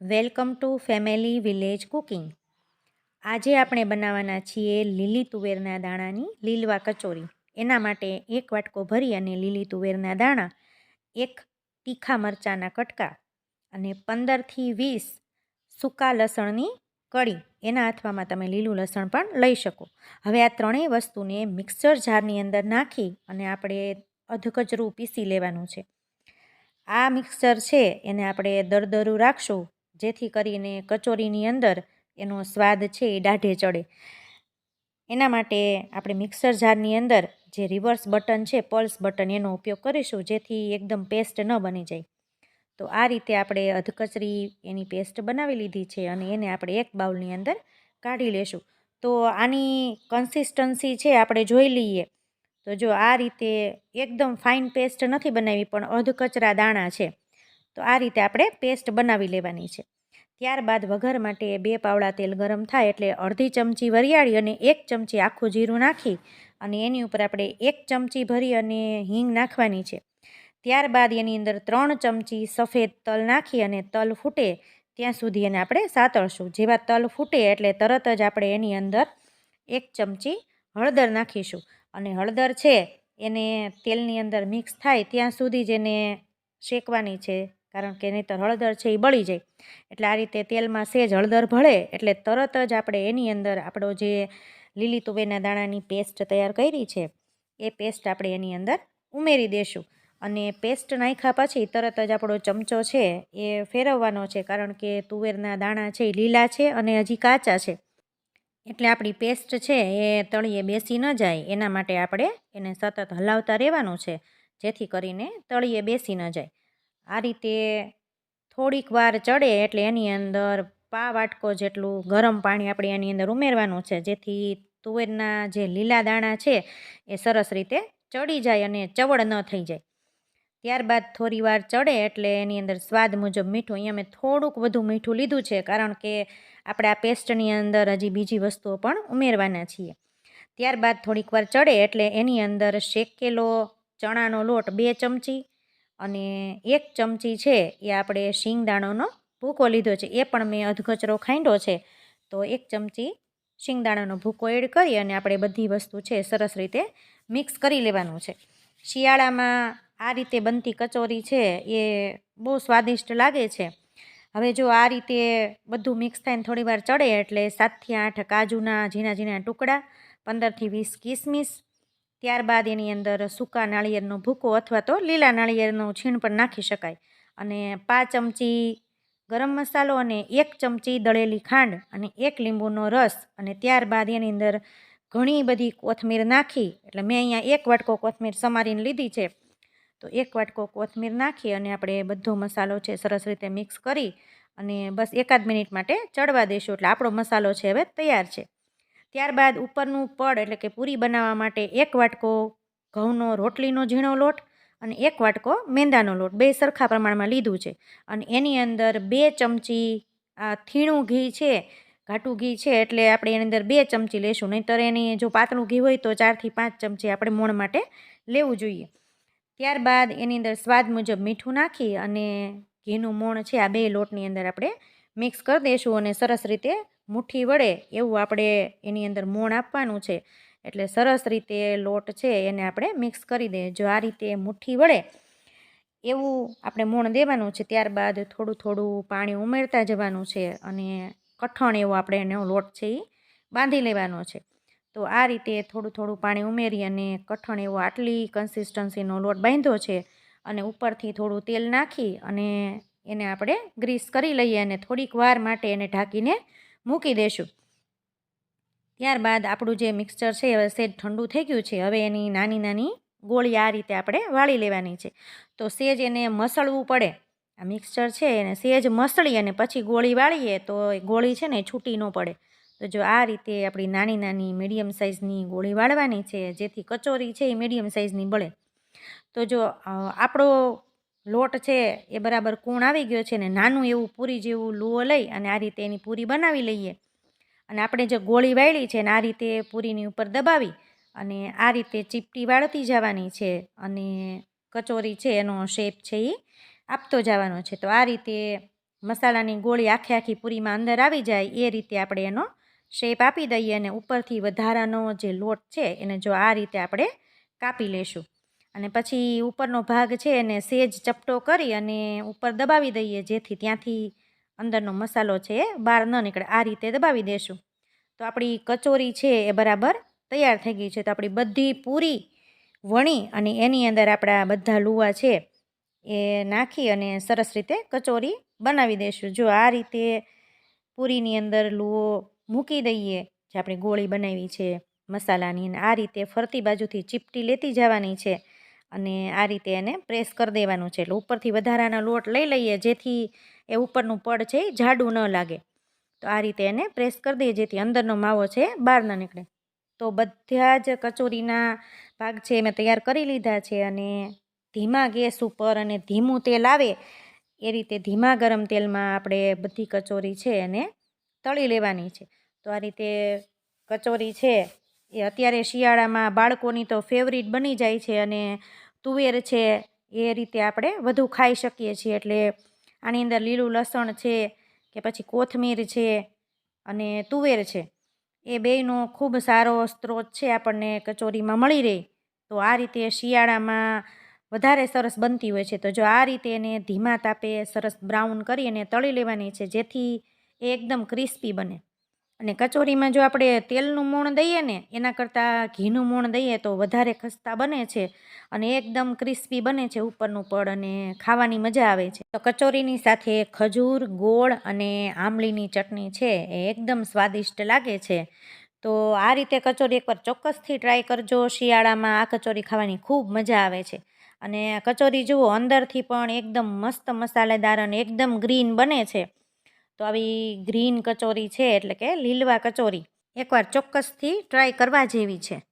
Welcome to family village cooking. આજે આપણે બનાવવાના છીએ લીલી તુવેરના દાણાની લીલવા કચોરી. એના માટે એક વાટકો ભરી અને લીલી તુવેરના દાણા, એક તીખા મરચાંના કટકા અને પંદરથી વીસ સૂકા લસણની કળી. એના અથવામાં તમે લીલું લસણ પણ લઈ શકો. હવે આ ત્રણેય વસ્તુને મિક્સર જારની અંદર નાખી અને આપણે અધકચરું પીસી લેવાનું છે. આ મિક્સર છે, એને આપણે દરદરું રાખશું. જેથી કરીને કચોરીની અંદર એનો સ્વાદ છે એ દાઢે ચડે. એના માટે આપણે મિક્સર જારની અંદર જે રિવર્સ બટન છે, પલ્સ બટન, એનો ઉપયોગ કરીશું જેથી એકદમ પેસ્ટ ન બની જાય. તો આ રીતે આપણે અધકચરી એની પેસ્ટ બનાવી લીધી છે અને એને આપણે એક બાઉલની અંદર કાઢી લેશું. તો આની કન્સિસ્ટન્સી છે આપણે જોઈ લઈએ. તો જો આ રીતે એકદમ ફાઇન પેસ્ટ નથી બનાવી પણ અધકચરા દાણા છે. તો આ રીતે આપણે પેસ્ટ બનાવી લેવાની છે. ત્યારબાદ વઘાર માટે બે પાવડા તેલ ગરમ થાય એટલે અડધી ચમચી વરિયાળી અને એક ચમચી આખું જીરું નાખી અને એની ઉપર આપણે એક ચમચી ભરી અને હિંગ નાખવાની છે. ત્યારબાદ એની અંદર ત્રણ ચમચી સફેદ તલ નાખી અને તલ ફૂટે ત્યાં સુધી એને આપણે સાતળશું. જેવા તલ ફૂટે એટલે તરત જ આપણે એની અંદર એક ચમચી હળદર નાખીશું. અને હળદર છે એને તેલની અંદર મિક્સ થાય ત્યાં સુધી જ એને શેકવાની છે. કારણ કે નહીંતર હળદર છે એ બળી જાય. એટલે આ રીતે તેલમાં સેજ હળદર ભળે એટલે તરત જ આપણે એની અંદર આપણો જે લીલી તુવેરના દાણાની પેસ્ટ તૈયાર કરી છે, એ પેસ્ટ આપણે એની અંદર ઉમેરી દેશું. અને પેસ્ટ નાખ્યા પછી તરત જ આપણો ચમચો છે એ ફેરવવાનો છે, કારણ કે તુવેરના દાણા છે એ લીલા છે અને હજી કાચા છે. એટલે આપણી પેસ્ટ છે એ તળીએ બેસી ન જાય, એના માટે આપણે એને સતત હલાવતા રહેવાનું છે, જેથી કરીને તળીએ બેસી ન જાય. આ રીતે થોડીક વાર ચડે એટલે એની અંદર પા વાટકો જેટલું ગરમ પાણી આપણે એની અંદર ઉમેરવાનું છે. જેથી તુવેરના જે લીલા દાણા છે એ સરસ રીતે ચડી જાય અને ચવડ ન થઈ જાય. ત્યારબાદ થોડી વાર ચડે એટલે એની અંદર સ્વાદ મુજબ મીઠું. અહીંયા મેં થોડુંક વધુ મીઠું લીધું છે કારણ કે આપણે આ પેસ્ટની અંદર હજી બીજી વસ્તુઓ પણ ઉમેરવાના છીએ. ત્યારબાદ થોડીક વાર ચડે એટલે એની અંદર શેકેલો ચણાનો લોટ બે ચમચી અને એક ચમચી છે એ આપણે શિંગદાણાનો ભૂકો લીધો છે. એ પણ મેં અધકચરો ખાંડો છે. તો એક ચમચી શિંગદાણાનો ભૂકો એડ કરી અને આપણે બધી વસ્તુ છે સરસ રીતે મિક્સ કરી લેવાનું છે. શિયાળામાં આ રીતે બનતી કચોરી છે એ બહુ સ્વાદિષ્ટ લાગે છે. હવે જો આ રીતે બધું મિક્સ થાય થોડી વાર ચડે એટલે સાતથી આઠ કાજુના ઝીણા ઝીણા ટુકડા, પંદરથી વીસ કિસમિસ ત્યારબાદ એની અંદર સૂકા નાળિયેરનો ભૂકો અથવા તો લીલા નાળિયેરનું છીણ પણ નાખી શકાય. અને પાંચ ચમચી ગરમ મસાલો અને એક ચમચી દળેલી ખાંડ અને એક લીંબુનો રસ અને ત્યારબાદ એની અંદર ઘણી બધી કોથમીર નાખી, એટલે મેં અહીંયા એક વાટકો કોથમીર સમારીને લીધી છે. તો એક વાટકો કોથમીર નાખી અને આપણે બધો મસાલો છે સરસ રીતે મિક્સ કરી અને બસ એકાદ મિનિટ માટે ચડવા દઈશું એટલે આપણો મસાલો છે હવે તૈયાર છે. ત્યારબાદ ઉપરનું પડ એટલે કે પૂરી બનાવવા માટે એક વાટકો ઘઉંનો રોટલીનો ઝીણો લોટ અને એક વાટકો મેંદાનો લોટ. બે સરખા પ્રમાણમાં લીધું છે. અને એની અંદર બે ચમચી આ થીણું ઘી છે, ઘાટું ઘી છે એટલે આપણે એની અંદર બે ચમચી લેશું. નહીંતર એની જો પાતળું ઘી હોય તો ચારથી પાંચ ચમચી આપણે મોણ માટે લેવું જોઈએ. ત્યારબાદ એની અંદર સ્વાદ મુજબ મીઠું નાખી અને ઘીનું મોણ છે આ બે લોટની અંદર આપણે મિક્સ કરી દઈશું અને સરસ રીતે મુઠ્ઠી વડે એવું આપણે એની અંદર મોણ આપવાનું છે. એટલે સરસ રીતે લોટ છે એને આપણે મિક્સ કરી દઈએ. જો આ રીતે મુઠ્ઠી વડે એવું આપણે મોણ દેવાનું છે, ત્યારબાદ થોડું થોડું પાણી ઉમેરતા જવાનું છે અને કઠણ એવો આપણે એનો લોટ છે એ બાંધી લેવાનો છે. તો આ રીતે થોડું થોડું પાણી ઉમેરી અને કઠણ એવો આટલી કન્સિસ્ટન્સીનો લોટ બાંધ્યો છે અને ઉપરથી થોડું તેલ નાખી અને એને આપણે ગ્રીસ કરી લઈએ અને થોડીક વાર માટે એને ઢાંકીને મૂકી દઈશું ત્યારબાદ આપણું જે મિક્સચર છે હવે સેજ ઠંડુ થઈ ગયું છે. હવે એની નાની નાની ગોળી આ રીતે આપણે વાળી લેવાની છે. તો સેજ એને મસળવું પડે. આ મિક્સચર છે, એને સેજ મસળી અને પછી ગોળી વાળીએ તો એ ગોળી છે ને છૂટી ન પડે. તો જો આ રીતે આપણી નાની નાની મીડિયમ સાઇઝની ગોળી વાળવાની છે, જેથી કચોરી છે એ મીડિયમ સાઇઝની બળે. તો જો આપણો લોટ છે એ બરાબર કૂણ આવી ગયો છે ને નાનું એવું પૂરી જેવું લૂવો લઈ અને આ રીતે એની પૂરી બનાવી લઈએ. અને આપણે જે ગોળી વાળી છે ને આ રીતે પૂરીની ઉપર દબાવી અને આ રીતે ચીપટી વાળતી જવાની છે અને કચોરી છે એનો શેપ છે એ આપતો જવાનો છે. તો આ રીતે મસાલાની ગોળી આખી આખી પૂરીમાં અંદર આવી જાય એ રીતે આપણે એનો શેપ આપી દઈએ અને ઉપરથી વધારાનો જે લોટ છે એને જો આ રીતે આપણે કાપી લેશું. અને પછી ઉપરનો ભાગ છે એને સેજ ચપટો કરી અને ઉપર દબાવી દઈએ, જેથી ત્યાંથી અંદરનો મસાલો છે એ બહાર ન નીકળે. આ રીતે દબાવી દેશું. તો આપણી કચોરી છે એ બરાબર તૈયાર થઈ ગઈ છે. તો આપણી બધી પૂરી વણી અને એની અંદર આપણા બધા લુવા છે એ નાખી અને સરસ રીતે કચોરી બનાવી દઈશું જો આ રીતે પૂરીની અંદર લુઓ મૂકી દઈએ, જે આપણે ગોળી બનાવી છે મસાલાની, અને આ રીતે ફરતી બાજુથી ચીપટી લેતી જવાની છે. અને આ રીતે એને પ્રેસ કરી દેવાનું છે. એટલે ઉપરથી વધારાનો લોટ લઈ લઈએ, જેથી એ ઉપરનું પડ છે એ જાડું ન લાગે. તો આ રીતે એને પ્રેસ કરી દઈએ, જેથી અંદરનો માવો છે બહાર ન નીકળે. તો બધા જ કચોરીના ભાગ છે મેં તૈયાર કરી લીધા છે અને ધીમા ગેસ ઉપર અને ધીમું તેલ આવે એ રીતે ધીમા ગરમ તેલમાં આપણે બધી કચોરી છે એને તળી લેવાની છે. તો આ રીતે કચોરી છે એ અત્યારે શિયાળામાં બાળકોની તો ફેવરિટ બની જાય છે અને તુવેર છે એ રીતે આપણે વધુ ખાઈ શકીએ છીએ. એટલે આની અંદર લીલું લસણ છે કે પછી કોથમીર છે અને તુવેર છે. એ બેયનો ખૂબ સારો સ્ત્રોત છે આપણને કચોરીમાં મળી રહે. તો આ રીતે શિયાળામાં વધારે સરસ બનતી હોય છે. તો જો આ રીતે એને ધીમા તાપે સરસ બ્રાઉન કરી અને તળી લેવાની છે જેથી એ એકદમ ક્રિસ્પી બને. અને કચોરીમાં જો આપણે તેલનું મોણ દઈએ ને, એના કરતાં ઘીનું મોણ દઈએ તો વધારે ખસ્તા બને છે અને એકદમ ક્રિસ્પી બને છે ઉપરનું પડ અને ખાવાની મજા આવે છે. તો કચોરીની સાથે ખજૂર, ગોળ અને આંબલીની ચટણી છે એ એકદમ સ્વાદિષ્ટ લાગે છે. તો આ રીતે કચોરી એકવાર ચોક્કસથી ટ્રાય કરજો. શિયાળામાં આ કચોરી ખાવાની ખૂબ મજા આવે છે. અને કચોરી જુઓ, અંદરથી પણ એકદમ મસ્ત મસાલેદાર અને એકદમ ગ્રીન બને છે. તો આવી ગ્રીન કચોરી છે એટલે કે લીલવા કચોરી. એકવાર ચોક્કસથી ટ્રાય કરવા જેવી છે.